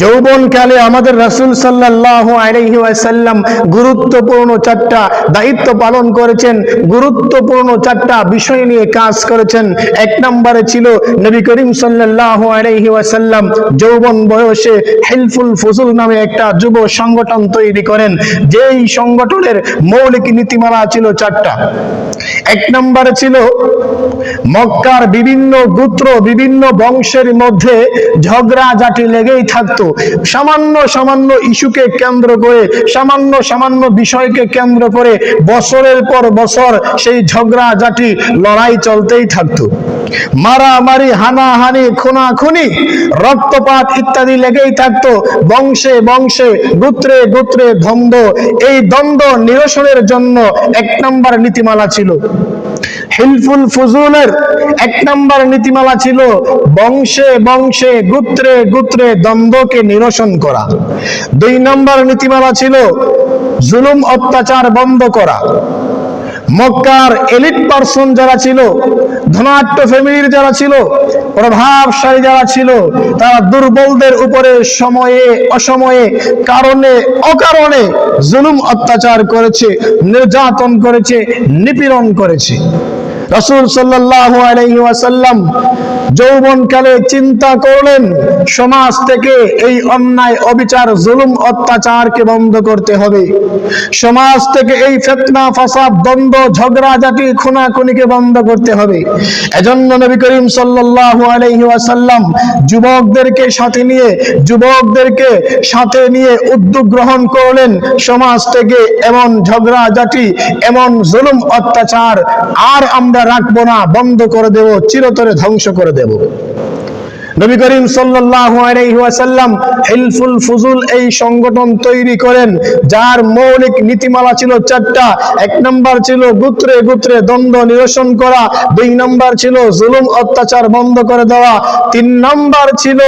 যৌবনকালে আমাদের রাসূল সাল্লাল্লাহু আলাইহি ওয়াসাল্লাম গুরুত্বপূর্ণ চারটা দায়িত্ব পালন করেছেন। গুরুত্বপূর্ণ চারটা বিষয় নিয়ে কাজ করেছেন। এক নম্বরে ছিল নবী করিম সাল্লাল্লাহু আলাইহি ওয়াসাল্লাম যৌবন বয়সে হেলফুল ফজুল নামে একটা যুব সংগঠন তৈরি করেন। যেই সংগঠনের মৌলিক নীতিমালা ছিল চারটা। এক নম্বরে ছিল মক্কার বিভিন্ন গোত্র, বিভিন্ন বংশের মধ্যে ঝগড়া জাটি লেগেই থাকতো। সামান্য সামান্য ইস্যুকে কেন্দ্র করে, সামান্য সামান্য বিষয়কে কেন্দ্র করে বছরের পর বছর সেই ঝগড়া জাটি লড়াই চলতেই থাকতো। মারামারি, হানাহানি, খুনাখুনি, রক্তপাত ইত্যাদি লেগেই থাকতো। বংশে বংশে, গোত্রে গোত্রে দ্বন্দ্ব এই দ্বন্দ্ব নিরসনের জন্য এক নম্বর নীতিমালা ছিল। হিলফুল ফুজুলের এক নম্বর নীতিমালা ছিল বংশে বংশে, গুত্রে গুত্রে দ্বন্দ্বকে নিরসন করা। দুই নম্বর নীতিমালা ছিল জুলুম, অত্যাচার বন্ধ করা। মক্কার এলিট পার্সন যারা ছিল ধনাট্য ফ্যামিলির যারা ছিল, প্রভাবশালী যারা ছিল, তারা দুর্বলদের উপরে সময়ে, অসময়ে, কারণে, অকারণে জুলুম অত্যাচার করেছে, নির্যাতন করেছে, নিপীড়ন করেছে। রসুল সাল্লাল্লাহু আলাইহি ওয়াসাল্লাম যৌবনকালে চিন্তা করলেন, সমাজ থেকে এই অন্যায়, অবিচার, জুলুম, অত্যাচারকে বন্ধ করতে হবে। সমাজ থেকে এই ফেতনা, ফাসাদ, দ্বন্দ্ব ঝগড়াঝাটি খুনাখুনিকে বন্ধ করতে হবে। এজন্য নবী করিম সাল্লাল্লাহু আলাইহি ওয়াসাল্লাম যুবকদেরকে সাথে নিয়ে, যুবকদেরকে সাথে নিয়ে উদ্যোগ গ্রহণ করলেন, সমাজ থেকে এমন ঝগড়া জাতি, এমন জুলুম, অত্যাচার, আর আমরা রাখব না বন্ধ করে দেব চিরতরে ধ্বংস করে দেব। নবী করিম সাল্লাল্লাহু আলাইহি ওয়াসাল্লাম হিলফুল ফুজুল এই সংগঠন তৈরি করেন, যার মৌলিক নীতিমালা ছিল চারটা। এক নম্বর ছিল গোত্রে গোত্রে দ্বন্দ্ব নিরসন করা, দুই নম্বর ছিল জুলুম অত্যাচার বন্ধ করে দেওয়া, তিন নম্বর ছিল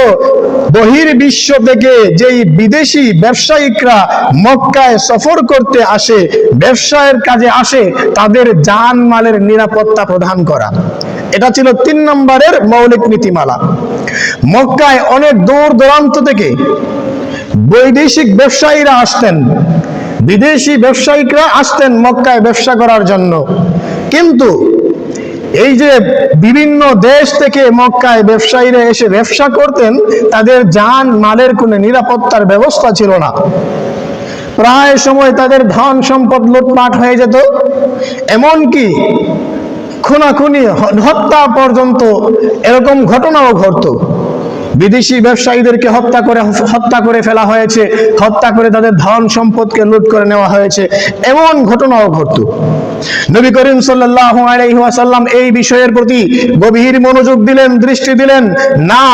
বহির বিশ্ব থেকে যেই বিদেশি ব্যবসায়িকরা মক্কায় সফর করতে আসে, ব্যবসায়ের কাজে আসে, তাদের জান মালের নিরাপত্তা প্রদান করা। এটা ছিল তিন নম্বরের মৌলিক নীতিমালা। মক্কায় অনেক দূর দূরান্ত থেকে বৈদেশিক ব্যবসায়ীরা আসতেন, বিদেশি ব্যবসায়িকরা আসতেন মক্কায় ব্যবসা করার জন্য। কিন্তু এই যে বিভিন্ন দেশ থেকে মক্কায় ব্যবসায়ীরা এসে ব্যবসা করতেন, তাদের যান, মালের কোনো নিরাপত্তার ব্যবস্থা ছিল না। প্রায় সময় তাদের ধন সম্পদ লুটপাট হয়ে যেত। এমনকি খুনাখুনি হত্যা পর্যন্ত এরকম ঘটনাও ঘটতো। বিদেশি ব্যবসায়ীদেরকে হত্যা করে হত্যা করে ফেলা হয়েছে, হত্যা করে তাদের ধন সম্পদকে লুট করে নেওয়া হয়েছে, এমন ঘটনাও ঘটতো। নবী করিম সাল্লাল্লাহু আলাইহি ওয়াসাল্লাম এই বিষয়ের প্রতি গভীর মনোযোগ দিলেন, দৃষ্টি দিলেন। না,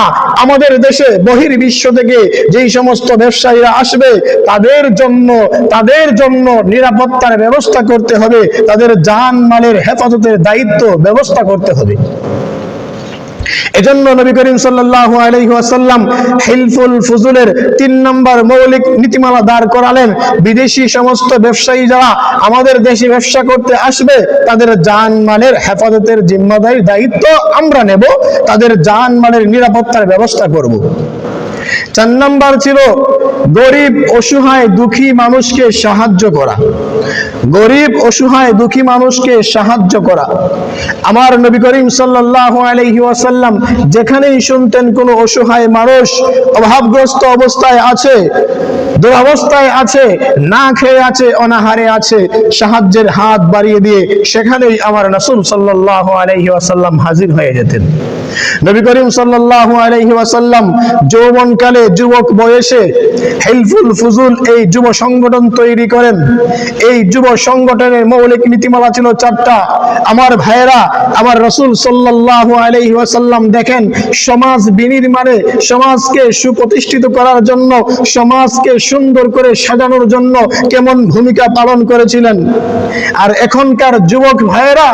আমাদের দেশে বহির বিশ্ব থেকে যেই সমস্ত ব্যবসায়ীরা আসবে, তাদের জন্য তাদের জন্য নিরাপত্তার ব্যবস্থা করতে হবে, তাদের জান মালের হেফাজতের দায়িত্ব ব্যবস্থা করতে হবে। এজন্য নবী করিম সাল্লাল্লাহু আলাইহি ওয়াসাল্লাম হিলফুল ফুজুলের তিন নম্বর মৌলিক নীতিমালা দাঁড় করালেন। বিদেশি সমস্ত ব্যবসায়ী যারা আমাদের দেশে ব্যবসা করতে আসবে, তাদের জান মালের হেফাজতের জিম্মাদারির দায়িত্ব আমরা নেব, তাদের জান মালের নিরাপত্তার ব্যবস্থা করব। চার নাম্বার ছিল গরিব অসহায় দুঃখী মানুষকে সাহায্য করা। গরিব অসহায় দুঃখী মানুষকে সাহায্য করা। আমার নবী করিম সাল্লাল্লাহু আলাইহি ওয়াসাল্লাম যেখানেই শুনতেন কোনো অসহায় মানুষ অভাবগ্রস্ত অবস্থায় আছে, দুরবস্থায় আছে, না খেয়ে আছে, অনাহারে আছে, সাহায্যের হাত বাড়িয়ে দিয়ে সেখানেই আমার রাসূল সাল্লাল্লাহু আলাইহি ওয়াসাল্লাম হাজির হয়ে যেতেন। নবী করিম সাল্লাল্লাহু আলাইহি ওয়াসাল্লাম যৌবনকালে যুবক বয়সে হেলফুল ফুজুল, এই যুব সংগঠন তৈরি করেন। এই যুব সংগঠনের মৌলিক নীতিমালা ছিল চারটা। আমার ভাইয়েরা, আমার রসুল সাল্লাল্লাহু আলাইহি ওয়াসাল্লাম দেখেন, সমাজ বিনির্মাণে, সমাজকে সুপ্রতিষ্ঠিত করার জন্য, সমাজকে সুন্দর করে সাজানোর জন্য কেমন ভূমিকা পালন করেছিলেন। আর এখনকার যুবক ভাইয়েরা,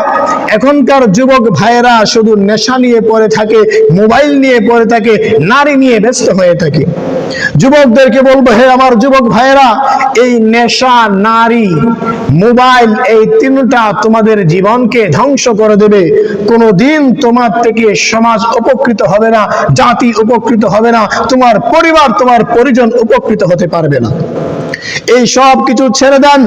এখনকার যুবক ভাইয়েরা শুধু নেশা নিয়ে পড়ে থাকে, মোবাইল নিয়ে পড়ে থাকে, নারী নিয়ে ব্যস্ত হয়ে থাকে। যুবকদেরকে বলব, হে আমার যুবক ভাইয়েরা, এই নেশা, নারী, মোবাইল, এই তিনটা তোমাদের জীবনকে ধ্বংস করে দেবে। কোনোদিন তোমার থেকে সমাজ উপকৃত হবে না, জাতি উপকৃত হবে না, তোমার পরিবার, তোমার পরিজন উপকৃত হতে পারবে না। এই সব কিছু ছেড়ে দেন।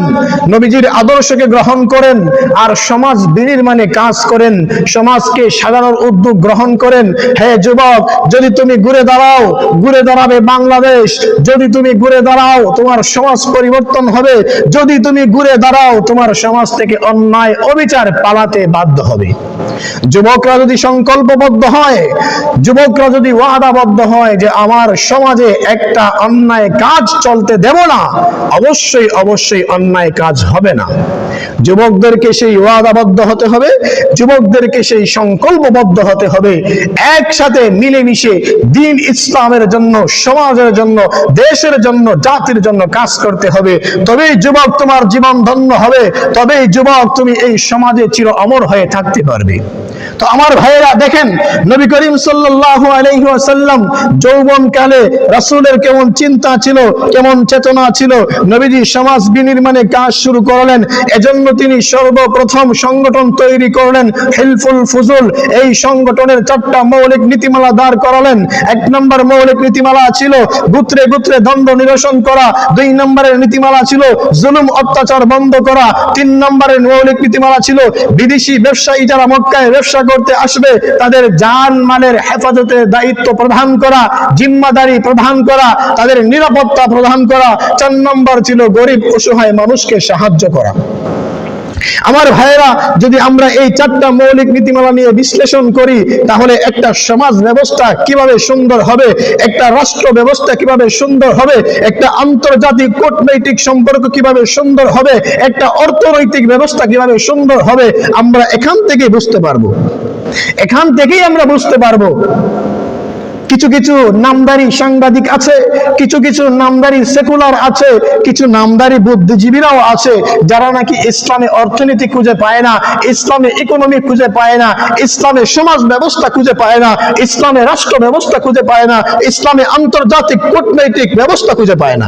নবীজির আদর্শকে গ্রহণ করেন আর সমাজ বিনির্মাণে কাজ করেন, সমাজকে সাজানোর উদ্যোগ গ্রহণ করেন। হে যুবক, যদি তুমি ঘুরে দাঁড়াও, ঘুরে দাঁড়াবে বাংলাদেশ। যদি তুমি ঘুরে দাঁড়াও, তোমার সমাজ পরিবর্তন হবে। যদি তুমি ঘুরে দাঁড়াও, তোমার সমাজ থেকে অন্যায় অবিচার পালাতে বাধ্য হবে। যুবকরা যদি সংকল্পবদ্ধ হয়, যুবকরা যদি ওয়াদাবদ্ধ হয় যে আমার সমাজে একটা অন্যায় কাজ চলতে দেব না অবশ্যই অবশ্যই অন্যায় কাজ হবে না। যুবকদেরকে সেই ওয়াদাবদ্ধ হতে হবে, যুবকদেরকে সেই সংকল্পবদ্ধ হতে হবে। একসাথে মিলেমিশে দিন ইসলামের জন্য, সমাজের জন্য, দেশের জন্য, জাতির জন্য কাজ করতে হবে। তবেই যুবক তোমার জীবন ধন্য হবে, তবেই যুবক তুমি এই সমাজে চির অমর হয়ে থাকতে পারবে। তো আমার ভাইয়েরা দেখেন, নবী করিম ওয়াসাল্লাম যৌবন কালে রাসূলের কেমন চিন্তা ছিল, কেমন চেতনা ছিল নবীজি সমাজ বিনির্মাণে কাজ শুরু করলেন। এজন্য তিনি সর্বপ্রথম সংগঠন তৈরি করলেন, হিলফুল ফুজুল। এই সংগঠনের চারটা মৌলিক নীতিমালা দাঁড় করালেন। এক নম্বর মৌলিক নীতিমালা ছিল গুত্রে গুত্রে দণ্ড নিরসন করা। দুই নম্বরের নীতিমালা ছিল জুলুম অত্যাচার বন্ধ করা। তিন নম্বরের মৌলিক নীতিমালা ছিল বিদেশি ব্যবসায়ী যারা মক্কায় ব্যবসা করতে আসবে, তাদের জান মালের হেফাজতের দায়িত্ব প্রদান করা, জিম্মাদারি প্রদান করা, তাদের নিরাপত্তা প্রদান করা। চার নম্বর ছিল গরিব অসহায় মানুষকে সাহায্য করা। আমার ভাইয়েরা, যদি আমরা এই চারটা মৌলিক নীতিমালা নিয়ে বিশ্লেষণ করি, তাহলে একটা সমাজ ব্যবস্থা কীভাবে সুন্দর হবে, একটা রাষ্ট্র ব্যবস্থা কীভাবে সুন্দর হবে, একটা আন্তর্জাতিক কূটনৈতিক সম্পর্ক কীভাবে সুন্দর হবে, একটা অর্থনৈতিক ব্যবস্থা কীভাবে সুন্দর হবে, আমরা এখান থেকে বুঝতে পারব। এখান থেকেই আমরা বুঝতে পারব কিছু কিছু নামদারি সাংবাদিক আছে, কিছু কিছু নামদারি সেকুলার আছে, কিছু নামদারি বুদ্ধিজীবীরাও আছে, যারা নাকি ইসলামে অর্থনীতি খুঁজে পায় না, ইসলামে ইকোনমি খুঁজে পায় না, ইসলামে সমাজ ব্যবস্থা খুঁজে পায় না, ইসলামে রাষ্ট্র ব্যবস্থা খুঁজে পায় না, ইসলামে আন্তর্জাতিক কূটনৈতিক ব্যবস্থা খুঁজে পায় না।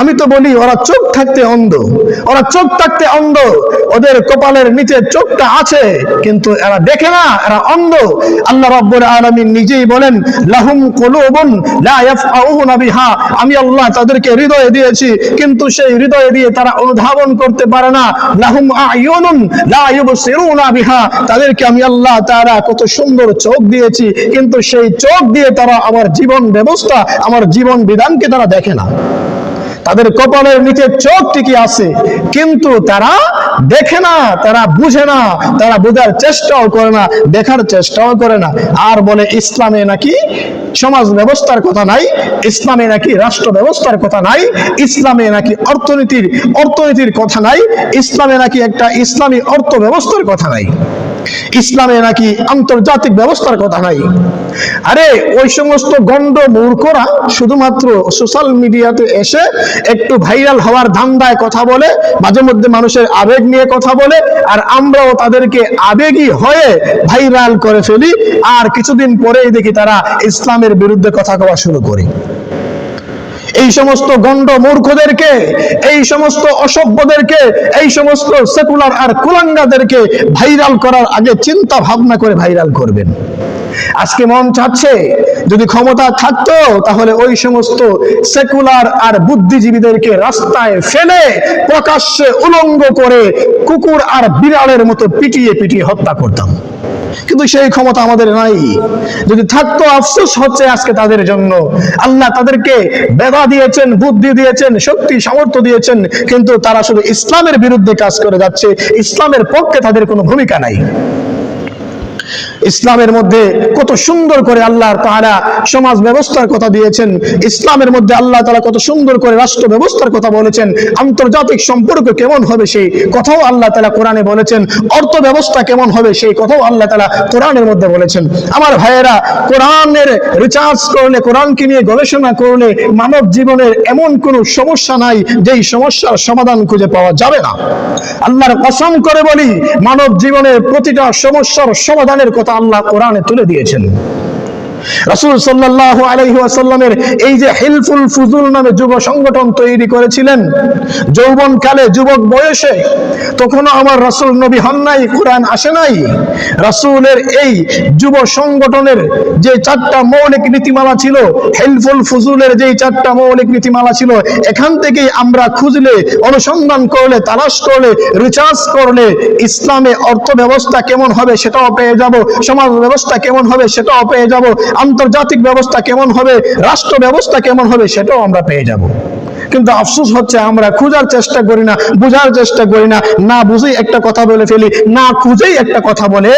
আমি তো বলি, ওরা চোখ থাকতে অন্ধ। ওরা চোখ থাকতে অন্ধ। ওদের কপালের নিচে চোখটা আছে, কিন্তু এরা দেখে না, এরা অন্ধ। আল্লাহ রাব্বুল আলামিন নিজেই বলেন, লাহুম কুলুবুন লা ইয়াফকাহুনা বিহা। আমি আল্লাহ তাদেরকে হৃদয় দিয়েছি, কিন্তু সেই হৃদয় দিয়ে তারা অনুধাবন করতে পারে না। লাহুম আয়ুনুন লা ইউবসিরুনা বিহা। তাদেরকে আমি আল্লাহ তাআলা কত সুন্দর চোখ দিয়েছি, কিন্তু সেই চোখ দিয়ে তারা আমার জীবন ব্যবস্থা, আমার জীবন বিধানকে তারা দেখে না। তাদের কপালের নিচে চোখ ঠিকই আছে, কিন্তু তারা দেখে না, তারা বুঝে না, তারা বোঝার চেষ্টাও করে না, দেখার চেষ্টাও করে না। আর বলে ইসলামে নাকি সমাজ ব্যবস্থার কথা নাই, ইসলামে নাকি রাষ্ট্র ব্যবস্থার কথা নাই, ইসলামে নাকি অর্থনীতির অর্থনীতির কথা নাই, ইসলামে নাকি একটা ইসলামী অর্থ ব্যবস্থার কথা নাই। ইসলামে নাকি আন্তর্জাতিক ব্যবস্থার কথা নাই। আরে, ওই সমস্ত গন্ড মূর্খরা শুধুমাত্র সোশ্যাল মিডিয়াতে এসে একটু ভাইরাল হওয়ার ধান্দায় কথা বলে, মাঝে মধ্যে মানুষের আবেগ নিয়ে কথা বলে, আর আমরাও তাদেরকে আবেগী হয়ে ভাইরাল করে ফেলি, আর কিছুদিন পরেই দেখি তারা ইসলামের বিরুদ্ধে কথা কওয়া শুরু করি। এই সমস্ত গন্ড মূর্খদেরকে, এই সমস্ত অসভ্যদেরকে, এই সমস্ত সেকুলার আর কুলাঙ্গাদেরকে ভাইরাল করার আগে চিন্তা ভাবনা করে ভাইরাল করবেন। আজকে মন চাচ্ছে, যদি ক্ষমতা থাকতো, তাহলে ওই সমস্ত সেকুলার আর বুদ্ধিজীবীদেরকে রাস্তায় ফেলে, প্রকাশ্যে উলঙ্গ করে কুকুর আর বিড়ালের মতো পিটিয়ে পিটিয়ে হত্যা করতাম। কিন্তু সেই ক্ষমতা আমাদের নাই। যদি থাকতো, আফসোস হচ্ছে আজকে তাদের জন্য। আল্লাহ তাদেরকে বেদা দিয়েছেন, বুদ্ধি দিয়েছেন, শক্তি, সামর্থ্য দিয়েছেন, কিন্তু তারা শুধু ইসলামের বিরুদ্ধে কাজ করে যাচ্ছে। ইসলামের পক্ষে তাদের কোনো ভূমিকা নাই। ইসলামের মধ্যে কত সুন্দর করে আল্লাহ তাআলা সমাজ ব্যবস্থার কথা দিয়েছেন, ইসলামের মধ্যে আল্লাহ তাআলা কত সুন্দর করে রাষ্ট্র ব্যবস্থার কথা বলেছেন, আন্তর্জাতিক সম্পর্ক কেমন হবে সেই কথাও আল্লাহ তাআলা কোরআনে বলেছেন, অর্থ ব্যবস্থা কেমন হবে সেই কথাও আল্লাহ তাআলা কোরআনের মধ্যে বলেছেন। আমার ভাইয়েরা, কোরআনের রিচার্জ করলে, কোরআনকে নিয়ে গবেষণা করলে মানব জীবনের এমন কোন সমস্যা নাই, যেই সমস্যার সমাধান খুঁজে পাওয়া যাবে না। আল্লাহর কসম করে বলি, মানব জীবনের প্রতিটা সমস্যার সমাধানের কথা আল্লাহ কোরআনে তুলে দিয়েছেন। রাসূল সাল্লাল্লাহু আলাইহি ওয়াসাল্লামের এই যে হিলফুল ফুজুল নামে যুব সংগঠন তৈরি করেছিলেন যৌবন কালে যুবক বয়সে, তখনও আমার রাসূল নবী হন নাই, কোরআন আসে নাই। রাসূলের এই যুব সংগঠনের যে চারটা মৌলিক নীতিমালা ছিল, হেলফুল ফুজুলের যেই চারটা মৌলিক নীতিমালা ছিল, এখান থেকেই আমরা খুঁজলে, অনুসন্ধান করলে, তালাশ করলে রিচার্জ করলে, ইসলামে অর্থ ব্যবস্থা কেমন হবে সেটাও পেয়ে যাব, সমাজ ব্যবস্থা কেমন হবে সেটাও পেয়ে যাব আন্তর্জাতিক ব্যবস্থা কেমন হবে, রাষ্ট্র ব্যবস্থা কেমন হবে সেটাও আমরা পেয়ে যাব। কিন্তু আফসোস হচ্ছে আমরা খোঁজার চেষ্টা করি না, বোঝার চেষ্টা করি না না বুঝেই একটা কথা বলে ফেলি, না খুঁজেই একটা কথা বলে।